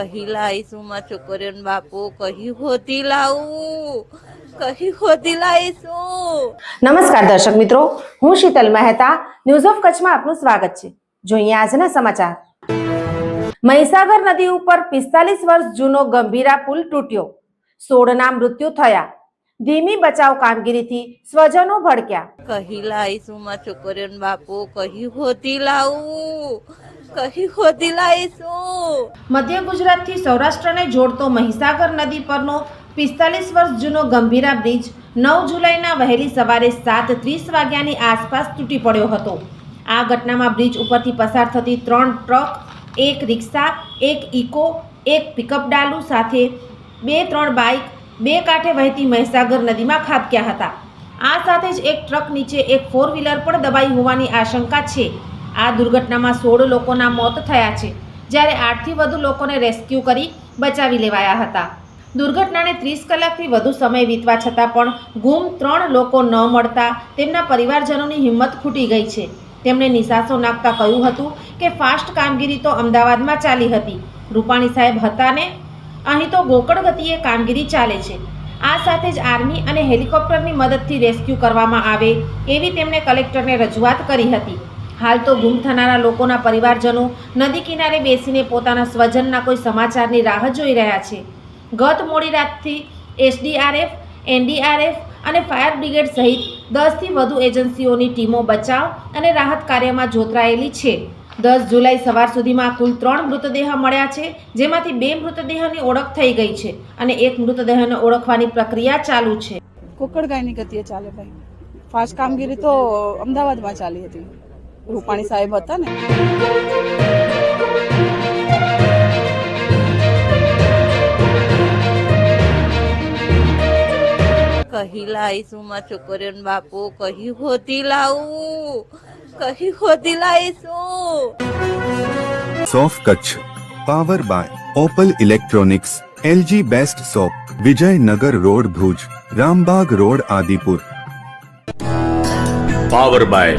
કહી લાવીશું માં છોકરીઓને બાપુ કહી હોતી લાવું કહી હોતી લાવીશું નમસ્કાર દર્શક મિત્રો હું શીતલ મહેતા ન્યૂઝ ઓફ કચ્છમાં આપનું સ્વાગત છે. જોઈએ આજના સમાચાર. મહીસાગર નદી ઉપર પિસ્તાલીસ વર્ષ જૂનો ગંભીરા પુલ તૂટ્યો. સોળના મૃત્યુ થયા. ધીમી બચાવ કામગીરીથી સ્વજનો ભડક્યા. કહી લાવીશું માં છોકરીઓને બાપુ કહી હોતી લાવું કહી ખોદી લાવીશું મધ્ય ગુજરાતથી સૌરાષ્ટ્રને જોડતો મહીસાગર નદી પરનો પિસ્તાલીસ વર્ષ જૂનો ગંભીરા બ્રિજ નવ જુલાઈના વહેલી સવારે સાત ત્રીસ વાગ્યાની આસપાસ તૂટી પડ્યો હતો. આ ઘટનામાં બ્રિજ ઉપરથી પસાર થતી ત્રણ ટ્રક, એક રિક્ષા, એક ઇકો, એક પિકઅપ ડાલુ સાથે બે ત્રણ બાઇક, બે કાંઠે વહેતી મહીસાગર નદીમાં ખાબક્યા હતા. આ સાથે જ એક ટ્રક નીચે એક ફોર વ્હીલર પણ દબાઈ હોવાની આશંકા છે. આ દુર્ઘટનામાં સોળ લોકોના મોત થયા છે, જ્યારે આઠથી વધુ લોકોને રેસ્ક્યુ કરી બચાવી લેવાયા હતા. દુર્ઘટનાને ત્રીસ કલાકથી વધુ સમય વીતવા છતાં પણ ગુમ ત્રણ લોકો ન મળતા તેમના પરિવારજનોની હિંમત ખૂટી ગઈ છે. તેમણે નિશાસો નાખતા કહ્યું હતું કે ફાસ્ટ કામગીરી તો અમદાવાદમાં ચાલી હતી. રૂપાણી સાહેબ હતા ને? અહીં તો ગોકળ ગતિએ કામગીરી ચાલે છે. આ સાથે જ આર્મી અને હેલિકોપ્ટરની મદદથી રેસ્ક્યુ કરવામાં આવે એવી તેમણે કલેક્ટરને રજૂઆત કરી હતી. હાલ તો ગુમ થનારા લોકોના પરિવારજનો નદી કિનારે બેસીને પોતાના સ્વજનના કોઈ સમાચારની રાહ જોઈ રહ્યા છે. ગત મોડી રાતથી એસડીઆરએફ, એનડીઆરએફ અને ફાયર બ્રિગેડ સહિત દસથી વધુ એજન્સીઓની ટીમો બચાવ અને રાહત કાર્યમાં જોતરાયેલી છે. દસ જુલાઈ સવાર સુધીમાં કુલ ત્રણ મૃતદેહ મળ્યા છે, જેમાંથી બે મૃતદેહની ઓળખ થઈ ગઈ છે અને એક મૃતદેહને ઓળખવાની પ્રક્રિયા ચાલુ છે. કુકડગાયની ગતિએ ચાલે ભાઈ. ફાસ્ટ કામગીરી તો અમદાવાદમાં ચાલી હતી. રૂપાણી સાહેબ હતા ને. કહી લાવીશું માં છોકરીઓને બાપુ કહી હોતી લાવું કહી હોતી લાવીશું સોફ Kutch power by Opal electronics LG best shop Vijaynagar road Bhuj Rambagh road Adipur. Power by